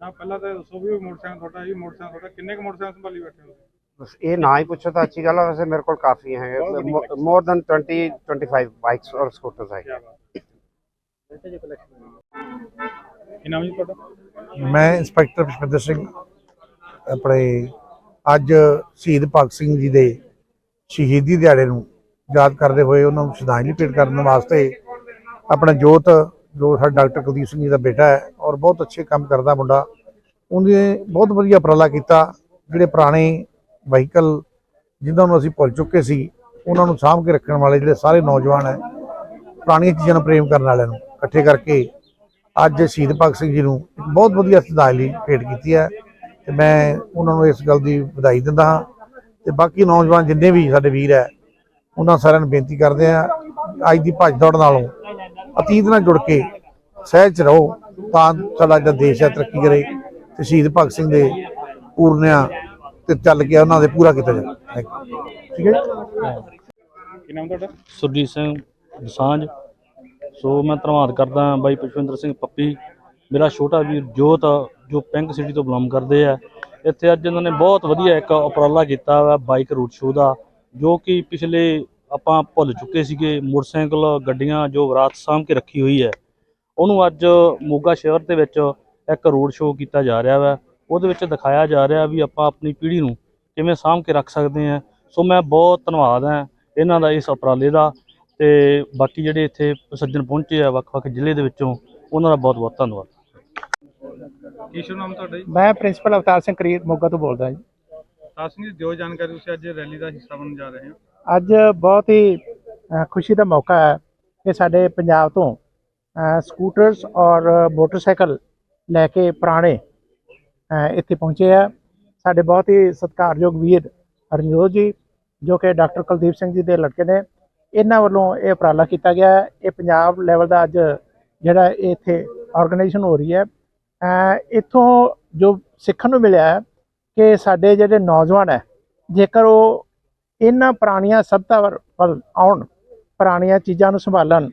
ਨਾ ਪਹਿਲਾਂ ਤਾਂ ਦੱਸੋ ਵੀ ਮੋਟਰਸਾਈਕਲ ਤੁਹਾਡਾ ਜੀ ਮੋਟਰਸਾਈਕਲ ਤੁਹਾਡਾ ਕਿੰਨੇ ਕੁ ਮੋਟਰਸਾਈਕਲ ਸੰਭਾਲੀ ਬੈਠੇ ਹੋ ਬਸ ਇਹ ਨਾ ਹੀ ਪੁੱਛੋ ਤਾਂ ਅੱਛੀ ਗੱਲ ਹੈ ਵੈਸੇ ਮੇਰੇ ਕੋਲ ਕਾਫੀ ਹੈ ਮੋਰ ਦੈਨ 20 25 ਬਾਈਕਸ ਔਰ ਸਕੂਟਰਸ ਹੈ। ਕੀ ਨਾਮ ਜੀ ਤੁਹਾਡਾ? ਮੈਂ ਇੰਸਪੈਕਟਰ ਪੁਸ਼ਪਿੰਦਰ ਸਿੰਘ, ਆਪਣੇ ਅੱਜ ਸ਼ਹੀਦ ਭਗਤ ਸਿੰਘ ਜੀ ਦੇ ਸ਼ਹੀਦੀ ਦਿਹਾੜੇ ਨੂੰ ਯਾਦ ਕਰਦੇ ਹੋਏ ਉਹਨਾਂ ਨੂੰ ਸ਼ਰਧਾਂਜਲੀ ਭੇਟ ਕਰਨ ਵਾਸਤੇ ਆਪਣਾ ਜੋਤ, ਜੋ ਸਾਡਾ ਡਾਕਟਰ ਕੁਲਦੀਪ ਸਿੰਘ ਜੀ ਦਾ ਬੇਟਾ ਹੈ ਔਰ ਬਹੁਤ ਅੱਛੇ ਕੰਮ ਕਰਦਾ ਮੁੰਡਾ, ਉਹਨੇ ਬਹੁਤ ਵਧੀਆ ਉਪਰਾਲਾ ਕੀਤਾ, ਜਿਹੜੇ ਪੁਰਾਣੇ ਵਹੀਕਲ ਜਿਨ੍ਹਾਂ ਨੂੰ ਅਸੀਂ ਭੁੱਲ ਚੁੱਕੇ ਸੀ, ਉਹਨਾਂ ਨੂੰ ਸਾਂਭ ਕੇ ਰੱਖਣ ਵਾਲੇ ਜਿਹੜੇ ਸਾਰੇ ਨੌਜਵਾਨ ਹੈ, ਪੁਰਾਣੀਆਂ ਚੀਜ਼ਾਂ ਨੂੰ ਪ੍ਰੇਮ ਕਰਨ ਵਾਲਿਆਂ ਨੂੰ ਇਕੱਠੇ ਕਰਕੇ ਅੱਜ ਸ਼ਹੀਦ ਭਗਤ ਸਿੰਘ ਜੀ ਨੂੰ ਇੱਕ ਬਹੁਤ ਵਧੀਆ ਸ਼ਰਧਾਂਜਲੀ ਭੇਟ ਕੀਤੀ ਹੈ ਤੇ ਮੈਂ ਉਹਨਾਂ ਨੂੰ ਇਸ ਗੱਲ ਦੀ ਵਧਾਈ ਦਿੰਦਾ ਹਾਂ ਤੇ ਬਾਕੀ ਨੌਜਵਾਨ ਜਿੰਨੇ ਵੀ ਸਾਡੇ ਵੀਰ ਹੈ ਉਹਨਾਂ ਸਾਰਿਆਂ ਨੂੰ ਬੇਨਤੀ ਕਰਦੇ ਆ ਅੱਜ ਦੀ ਭੱਜ ਦੌੜ ਨਾਲੋਂ ਅਤੀਤ ਨਾਲ ਜੁੜ ਕੇ ਸਹਿਜ 'ਚ ਰਹੋ ਤਾਂ ਸਾਡਾ ਜਿਹੜਾ ਦੇਸ਼ ਹੈ ਤਰੱਕੀ ਕਰੇ ਤੇ ਸ਼ਹੀਦ ਭਗਤ ਸਿੰਘ ਦੇ ਪੂਰਨਿਆਂ ਤੇ ਚੱਲ ਕੇ ਉਹਨਾਂ ਦੇ ਪੂਰਾ ਕੀਤਾ ਜਾਵੇ. ਠੀਕ ਹੈ ਜੀ? ਕੀ ਨਾਮ ਤੁਹਾਡਾ ਸੁਰਜੀਤ ਸਿੰਘ ਦਸਾਂਝ ਸੋ ਮੈਂ ਧੰਨਵਾਦ ਕਰਦਾ ਹਾਂ ਬਾਈ ਪਸ਼ਵਿੰਦਰ ਸਿੰਘ ਪੱਪੀ, ਮੇਰਾ ਛੋਟਾ ਵੀਰ ਜੋਤ, ਜੋ ਪਿੰਕ ਸਿਟੀ ਤੋਂ ਬਿਲੋਂਗ ਕਰਦੇ ਆ। ਇੱਥੇ ਅੱਜ ਇਹਨਾਂ ਨੇ ਬਹੁਤ ਵਧੀਆ ਇੱਕ ਉਪਰਾਲਾ ਕੀਤਾ ਵਾ ਬਾਈਕ ਰੂਟ ਸ਼ੋਅ ਦਾ, ਜੋ ਕਿ ਪਿਛਲੇ ਆਪਾਂ ਭੁੱਲ ਚੁੱਕੇ ਸੀਗੇ, ਮੋਟਰਸਾਈਕਲ, ਗੱਡੀਆਂ ਜੋ ਵਿਰਾਤ ਸਾਂਭ ਕੇ ਰੱਖੀ ਹੋਈ ਹੈ। ਉਹਨੂੰ ਅੱਜ ਮੋਗਾ ਸ਼ਹਿਰ ਦੇ ਵਿੱਚ ਇੱਕ ਰੋਡ ਸ਼ੋਅ ਕੀਤਾ ਜਾ ਰਿਹਾ ਵਾ। ਉਹਦੇ ਵਿੱਚ ਦਿਖਾਇਆ ਜਾ ਰਿਹਾ ਵੀ ਆਪਾਂ ਆਪਣੀ ਪੀੜ੍ਹੀ ਨੂੰ ਕਿਵੇਂ ਸਾਂਭ ਕੇ ਰੱਖ ਸਕਦੇ ਹਾਂ। ਸੋ ਮੈਂ ਬਹੁਤ ਧੰਨਵਾਦ ਹਾਂ ਇਹਨਾਂ ਦਾ ਇਸ ਉਪਰਾਲੇ ਦਾ। ਤੇ ਬਾਕੀ ਜਿਹੜੇ ਇੱਥੇ ਸੱਜਣ ਪਹੁੰਚੇ ਆ ਵੱਖ-ਵੱਖ ਜ਼ਿਲ੍ਹੇ ਦੇ ਵਿੱਚੋਂ ਉਹਨਾਂ ਦਾ ਬਹੁਤ-ਬਹੁਤ ਧੰਨਵਾਦ। ਕੀ ਸ਼ੁਭ ਨਾਮ ਤੁਹਾਡਾ ਜੀ? ਮੈਂ ਪ੍ਰਿੰਸੀਪਲ ਅਵਤਾਰ ਸਿੰਘ ਕਰੀਰ ਮੋਗਾ ਤੋਂ ਬੋਲਦਾ ਜੀ। ਖਾਸ ਨਹੀਂ ਦਿਓ ਜਾਣਕਾਰੀ ਤੁਸੀਂ ਅੱਜ ਰੈਲੀ ਦਾ ਹਿੱਸਾ ਬਣਨ ਜਾ ਰਹੇ ਹੋ। ਅੱਜ ਬਹੁਤ ਹੀ ਖੁਸ਼ੀ ਦਾ ਮੌਕਾ ਹੈ ਕਿ ਸਾਡੇ ਪੰਜਾਬ ਤੋਂ ਸਕੂਟਰਸ ਔਰ ਮੋਟਰਸਾਈਕਲ ਲੈ ਕੇ ਪੁਰਾਣੇ ਇੱਥੇ ਪਹੁੰਚੇ ਆ। ਸਾਡੇ ਬਹੁਤ ਹੀ ਸਤਿਕਾਰਯੋਗ ਵੀਰ ਹਰਨਜੋਤ ਜੀ ਜੋ ਕਿ ਡਾਕਟਰ ਕੁਲਦੀਪ ਸਿੰਘ ਜੀ ਦੇ ਲੜਕੇ ਨੇ ਇਹਨਾਂ ਵੱਲੋਂ ਇਹ ਉਪਰਾਲਾ ਕੀਤਾ ਗਿਆ। ਹੈ ਇਹ ਪੰਜਾਬ ਲੈਵਲ ਦਾ ਅੱਜ ਜਿਹੜਾ ਇਹ ਇੱਥੇ ਆਰਗੇਨਾਈਜੇਸ਼ਨ ਹੋ ਰਹੀ ਹੈ। ਇੱਥੋਂ ਜੋ ਸਿੱਖਣ ਨੂੰ ਮਿਲਿਆ ਹੈ ਕਿ ਸਾਡੇ ਜਿਹੜੇ ਨੌਜਵਾਨ ਹੈ, ਜੇਕਰ ਉਹ ਇਹਨਾਂ ਪੁਰਾਣੀਆਂ ਸਭਤਾ ਵੱਲ ਵੱਲ ਆਉਣ, ਪੁਰਾਣੀਆਂ ਚੀਜ਼ਾਂ ਨੂੰ ਸੰਭਾਲਣ,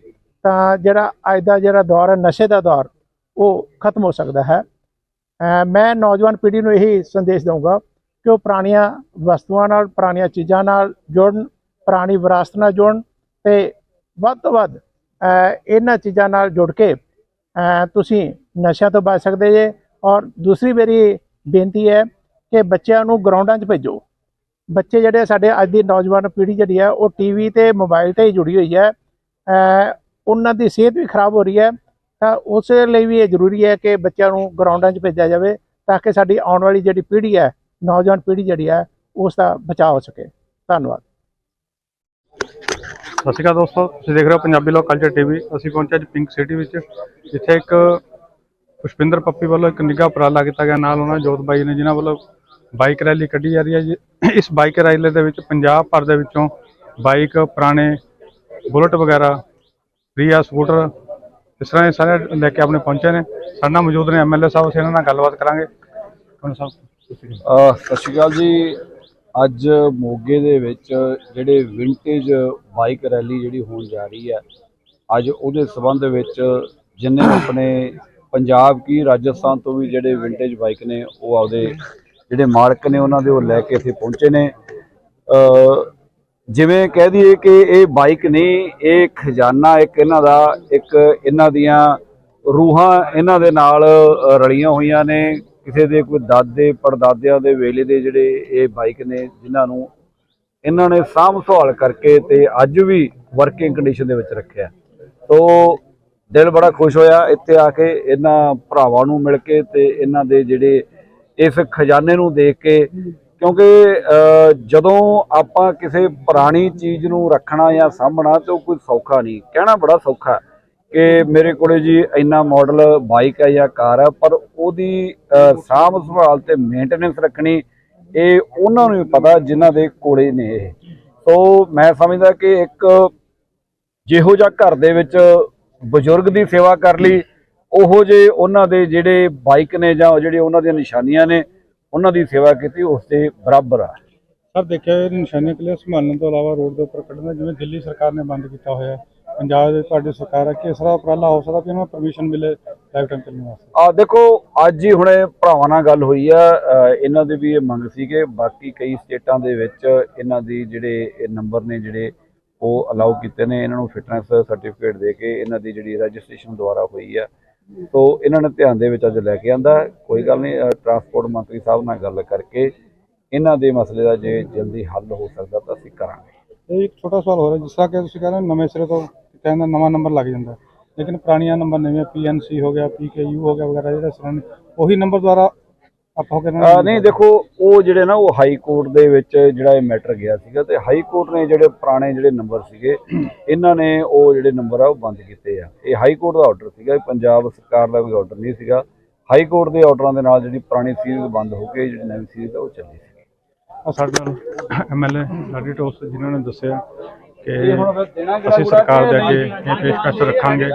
ਤਾਂ ਜਿਹੜਾ ਅੱਜ ਦਾ ਜਿਹੜਾ ਦੌਰ ਹੈ, ਨਸ਼ੇ ਦਾ ਦੌਰ, ਉਹ ਖਤਮ ਹੋ ਸਕਦਾ ਹੈ। ਮੈਂ ਨੌਜਵਾਨ ਪੀੜ੍ਹੀ ਨੂੰ ਇਹੀ ਸੰਦੇਸ਼ ਦਊਂਗਾ ਕਿ ਉਹ ਪੁਰਾਣੀਆਂ ਵਸਤੂਆਂ ਨਾਲ, ਪੁਰਾਣੀਆਂ ਚੀਜ਼ਾਂ ਨਾਲ ਜੁੜਨ ਪੁਰਾਣੀ ਵਿਰਾਸਤ ਨਾਲ ਜੁੜਨ ਤੇ ਵੱਧ ਤੋਂ ਵੱਧ ਇਹਨਾਂ ਚੀਜ਼ਾਂ ਨਾਲ ਜੁੜ ਕੇ ਤੁਸੀਂ ਨਸ਼ਿਆਂ ਤੋਂ ਬਚ ਸਕਦੇ ਜੇ। ਔਰ ਦੂਸਰੀ ਮੇਰੀ ਬੇਨਤੀ ਹੈ ਕਿ ਬੱਚਿਆਂ ਨੂੰ ਗਰਾਊਂਡਾਂ 'ਚ ਭੇਜੋ। ਬੱਚੇ ਜਿਹੜੇ ਸਾਡੇ ਅੱਜ ਦੀ ਨੌਜਵਾਨ ਪੀੜ੍ਹੀ ਜਿਹੜੀ ਹੈ ਉਹ ਟੀਵੀ ਤੇ ਮੋਬਾਈਲ ਤੇ ਹੀ ਜੁੜੀ ਹੋਈ ਹੈ। ਉਹਨਾਂ ਦੀ ਸਿਹਤ ਵੀ ਖਰਾਬ ਹੋ ਰਹੀ ਹੈ। ਤਾਂ ਉਸ ਲਈ ਵੀ ਇਹ ਜ਼ਰੂਰੀ ਹੈ ਕਿ ਬੱਚਿਆਂ ਨੂੰ ਗਰਾਊਂਡਾਂ 'ਚ ਭੇਜਿਆ ਜਾਵੇ ਤਾਂ ਕਿ ਸਾਡੀ ਆਉਣ ਵਾਲੀ ਜਿਹੜੀ ਪੀੜ੍ਹੀ ਹੈ, ਨੌਜਵਾਨ ਪੀੜ੍ਹੀ ਜਿਹੜੀ ਹੈ, ਉਸ ਦਾ ਬਚਾਅ ਹੋ ਸਕੇ। ਧੰਨਵਾਦ। ਸਤਿ ਸ਼੍ਰੀ ਅਕਾਲ ਦੋਸਤੋ, ਤੁਸੀਂ ਦੇਖ ਰਹੇ ਹੋ ਪੰਜਾਬੀ ਲੋਕ ਕਲਚਰ ਟੀਵੀ ਅਸੀਂ ਪਹੁੰਚੇ ਅੱਜ ਪਿੰਕ ਸਿਟੀ ਵਿੱਚ, ਜਿੱਥੇ ਇੱਕ ਪੁਸ਼ਪਿੰਦਰ ਪੱਪੀ ਵੱਲੋਂ ਇੱਕ ਨਿੱਘਾ ਉਪਰਾਲਾ ਕੀਤਾ ਗਿਆ। ਨਾਲ ਉਹਨਾਂ ਜੋਤ ਬਾਈ ਨੇ, ਜਿਨ੍ਹਾਂ ਵੱਲੋਂ ਬਾਈਕ ਰੈਲੀ ਕੱਢੀ ਜਾ ਰਹੀ ਹੈ। ਜੀ। ਇਸ ਬਾਈਕ ਰੈਲੀ ਦੇ ਵਿੱਚ ਪੰਜਾਬ ਭਰ ਦੇ ਵਿੱਚੋਂ ਬਾਈਕ, ਪੁਰਾਣੇ ਬੁਲਟ ਵਗੈਰਾ ਰੀਆ ਸਕੂਟਰ, ਇਸ ਤਰ੍ਹਾਂ ਦੇ ਸਾਰੇ ਲੈ ਕੇ ਆਪਣੇ ਪਹੁੰਚੇ ਨੇ। ਸਾਡੇ ਨਾਲ ਮੌਜੂਦ ਨੇ ਐਮਐਲਏ ਸਾਹਿਬ, ਅਸੀਂ ਇਹਨਾਂ ਨਾਲ ਗੱਲਬਾਤ ਕਰਾਂਗੇ। ਤੁਹਾਨੂੰ ਸਾਹਿਬ? ਅਹ, ਸਤਿ ਸ਼੍ਰੀ ਅਕਾਲ ਜੀ। ਅੱਜ ਮੋਗੇ ਦੇ ਵਿੱਚ ਜਿਹੜੇ ਵਿੰਟੇਜ ਬਾਈਕ ਰੈਲੀ ਜਿਹੜੀ ਹੋਣ ਜਾ ਰਹੀ ਹੈ, ਅੱਜ ਉਹਦੇ ਸਬੰਧ ਵਿੱਚ ਜਿੰਨੇ ਆਪਣੇ ਪੰਜਾਬ ਕੀ ਰਾਜਸਥਾਨ ਤੋਂ ਵੀ ਜਿਹੜੇ ਵਿੰਟੇਜ ਬਾਈਕ ਨੇ, ਉਹ ਆਪਦੇ ਜਿਹੜੇ ਮਾਲਕ ਨੇ ਉਹਨਾਂ ਦੇ ਉਹ ਲੈ ਕੇ ਇੱਥੇ ਪਹੁੰਚੇ ਨੇ। ਜਿਵੇਂ ਕਹਿ ਦਈਏ ਕਿ ਇਹ ਬਾਈਕ ਨਹੀਂ, ਇਹ ਖਜ਼ਾਨਾ ਇੱਕ ਇਹਨਾਂ ਦਾ, ਇੱਕ ਇਹਨਾਂ ਦੀਆਂ ਰੂਹਾਂ ਇਹਨਾਂ ਦੇ ਨਾਲ ਰਲੀਆਂ ਹੋਈਆਂ ਨੇ। ਕਿਸੇ ਦੇ ਕੋਈ ਦਾਦੇ ਪੜਦਾਦਿਆਂ ਦੇ ਵੇਲੇ ਦੇ ਜਿਹੜੇ ਇਹ ਬਾਈਕ ਨੇ ਜਿਨ੍ਹਾਂ ਨੂੰ ਇਹਨਾਂ ਨੇ ਸਾਂਭ ਸੰਭਾਲ ਕਰਕੇ ਤੇ ਅੱਜ ਵੀ ਵਰਕਿੰਗ ਕੰਡੀਸ਼ਨ ਦੇ ਵਿੱਚ ਰੱਖਿਆ। ਤੋ ਦਿਲ ਬੜਾ ਖੁਸ਼ ਹੋਇਆ ਇੱਥੇ ਆ ਕੇ ਇਹਨਾਂ ਭਰਾਵਾਂ ਨੂੰ ਮਿਲ ਕੇ ਤੇ ਇਹਨਾਂ ਦੇ ਜਿਹੜੇ ਇਸ ਖਜ਼ਾਨੇ ਨੂੰ ਦੇਖ ਕੇ ਕਿਉਂਕਿ ਅ, ਜਦੋਂ ਆਪਾਂ ਕਿਸੇ ਪੁਰਾਣੀ ਚੀਜ਼ ਨੂੰ ਰੱਖਣਾ ਜਾਂ ਸਾਂਭਣਾ ਤੇ ਉਹ ਕੋਈ ਸੌਖਾ ਨਹੀਂ। ਕਹਿਣਾ ਬੜਾ ਸੌਖਾ। ਕਿ ਮੇਰੇ ਕੋਲੇ ਜੀ ਇੰਨਾ ਮਾਡਲ ਬਾਈਕ ਹੈ ਜਾਂ ਕਾਰ ਹੈ, ਪਰ ਉਹਦੀ ਸਾਂਭ ਸੰਭਾਲ ਤੇ ਮੇਨਟੇਨੈਂਸ ਰੱਖਣੀ, ਇਹ ਉਹਨਾਂ ਨੂੰ ਹੀ ਪਤਾ ਜਿਨ੍ਹਾਂ ਦੇ ਕੋਲੇ ਨੇ ਇਹ। ਸੋ ਮੈਂ ਸਮਝਦਾ ਕਿ ਇੱਕ ਜਿਹੋ ਜਿਹਾ ਘਰ ਦੇ ਵਿੱਚ ਬਜ਼ੁਰਗ ਦੀ ਸੇਵਾ ਕਰ ਲਈ, ਉਹੋ ਜੇ ਉਹਨਾਂ ਦੇ ਜਿਹੜੇ ਬਾਈਕ ਨੇ ਜਾਂ ਜਿਹੜੇ ਉਹਨਾਂ ਦੀਆਂ ਨਿਸ਼ਾਨੀਆਂ ਨੇ, ਉਹਨਾਂ ਦੀ ਸੇਵਾ ਕੀਤੀ, ਉਸ ਦੇ ਬਰਾਬਰ ਆ। ਸਰ, ਦੇਖਿਆ ਇਹ ਨਿਸ਼ਾਨੇ ਕਲੀਅਰ ਸੰਭਾਲਣ ਤੋਂ ਇਲਾਵਾ ਰੋਡ ਦੇ ਉੱਪਰ ਕੱਢਣਾ, ਜਿਵੇਂ ਦਿੱਲੀ ਸਰਕਾਰ ਨੇ ਬੰਦ ਕੀਤਾ ਹੋਇਆ ਪੰਜਾਬ ਦੇ ਤੁਹਾਡੀ ਸਰਕਾਰ ਹੈ ਕਿ ਇਸ ਤਰ੍ਹਾਂ ਉਪਰਾਲਾ ਹੋ ਸਕਦਾ ਕਿ ਇਹਨਾਂ ਨੂੰ ਪਰਮਿਸ਼ਨ ਮਿਲੇ ਲਾਈਫ ਟਾਈਮ ਚੱਲਣ ਵਾਸਤੇ? ਆ ਦੇਖੋ ਅੱਜ ਹੀ ਹੁਣੇ ਭਰਾਵਾਂ ਨਾਲ ਗੱਲ ਹੋਈ ਆ ਇਹਨਾਂ ਦੇ ਵੀ ਇਹ ਮੰਗ ਸੀ ਕਿ ਬਾਕੀ ਕਈ ਸਟੇਟਾਂ ਦੇ ਵਿੱਚ ਇਹਨਾਂ ਦੀ ਜਿਹੜੇ ਇਹ ਨੰਬਰ ਨੇ ਜਿਹੜੇ ਉਹ ਅਲਾਉ ਕੀਤੇ ਨੇ ਇਹਨਾਂ ਨੂੰ ਫਿਟਨੈਸ ਸਰਟੀਫਿਕੇਟ ਦੇ ਕੇ ਇਹਨਾਂ ਦੀ ਜਿਹੜੀ ਰਜਿਸਟ੍ਰੇਸ਼ਨ ਦੁਆਰਾ ਹੋਈ ਆ। ਸੋ ਇਹਨਾਂ ਨੇ ਧਿਆਨ ਦੇ ਵਿੱਚ ਅੱਜ ਲੈ ਕੇ ਆਂਦਾ ਕੋਈ ਗੱਲ ਨਹੀਂ ਟਰਾਂਸਪੋਰਟ ਮੰਤਰੀ ਸਾਹਿਬ ਨਾਲ ਗੱਲ ਕਰਕੇ ਇਹਨਾਂ ਦੇ ਮਸਲੇ ਦਾ ਜੇ ਜਲਦੀ ਹੱਲ ਹੋ ਸਕਦਾ ਤਾਂ ਅਸੀਂ ਕਰਾਂਗੇ। ਇਹ ਇੱਕ ਛੋਟਾ ਸਵਾਲ ਹੋ ਰਿਹਾ ਜਿਸ ਤਰ੍ਹਾਂ ਕਿ ਤੁਸੀਂ ਕਹਿੰਦੇ ਨਵੇਂ ਸਿਰੇ ਤੋਂ ਕਹਿੰਦਾ ਨਵਾਂ ਨੰਬਰ ਲੱਗ ਜਾਂਦਾ। ਲੇਕਿਨ ਪੁਰਾਣੀਆਂ ਨੰਬਰ ਨਵੇਂ ਪੀਐਨਸੀ ਹੋ ਗਿਆ ਪੀਕੇਯੂ ਹੋ ਗਿਆ ਵਗੈਰਾ ਜਿਹੜਾ ਦੇ, ਉਹੀ ਨੰਬਰ ਦੁਆਰਾ ਆਪਾਂ ਹੋ ਕੇ ਅ, ਨਹੀਂ ਦੇਖੋ ਉਹ ਜਿਹੜੇ ਨਾ ਉਹ ਹਾਈ ਕੋਰਟ ਦੇ ਵਿੱਚ ਜਿਹੜਾ ਇਹ ਮੈਟਰ ਗਿਆ ਸੀਗਾ ਤੇ ਹਾਈ ਕੋਰਟ ਨੇ ਜਿਹੜੇ ਪੁਰਾਣੇ ਜਿਹੜੇ ਨੰਬਰ ਸੀਗੇ ਇਹਨਾਂ ਨੇ ਉਹ ਜਿਹੜੇ ਨੰਬਰ ਆ ਉਹ ਬੰਦ ਕੀਤੇ ਆ। ਇਹ ਹਾਈ ਕੋਰਟ ਦਾ ਆਰਡਰ ਸੀਗਾ ਇਹ ਪੰਜਾਬ ਸਰਕਾਰ ਦਾ ਕੋਈ ਆਰਡਰ ਨਹੀਂ ਸੀਗਾ। ਹਾਈ ਕੋਰਟ ਦੇ ਆਰਡਰਾਂ ਦੇ ਨਾਲ ਜਿਹੜੀ ਪੁਰਾਣੀ ਸੀਰੀਜ਼ ਬੰਦ ਹੋ ਕੇ ਜਿਹੜੀ ਨਵੀਂ ਸੀਰੀਜ਼ ਆ ਉਹ ਚੱਲੀ ਸੀ। ਆ ਸਾਡੇ ਨਾਲ ਐਮਐਲਏ ਲਾਡੀ ਟੋਸ ਜਿਨ੍ਹਾਂ ਨੇ ਦੱਸਿਆ ਕਿ ਅਸੀਂ ਸਰਕਾਰ ਦੇ ਅੱਗੇ ਇਹ ਪੇਸ਼ਕਸ਼ ਰੱਖਾਂਗੇ।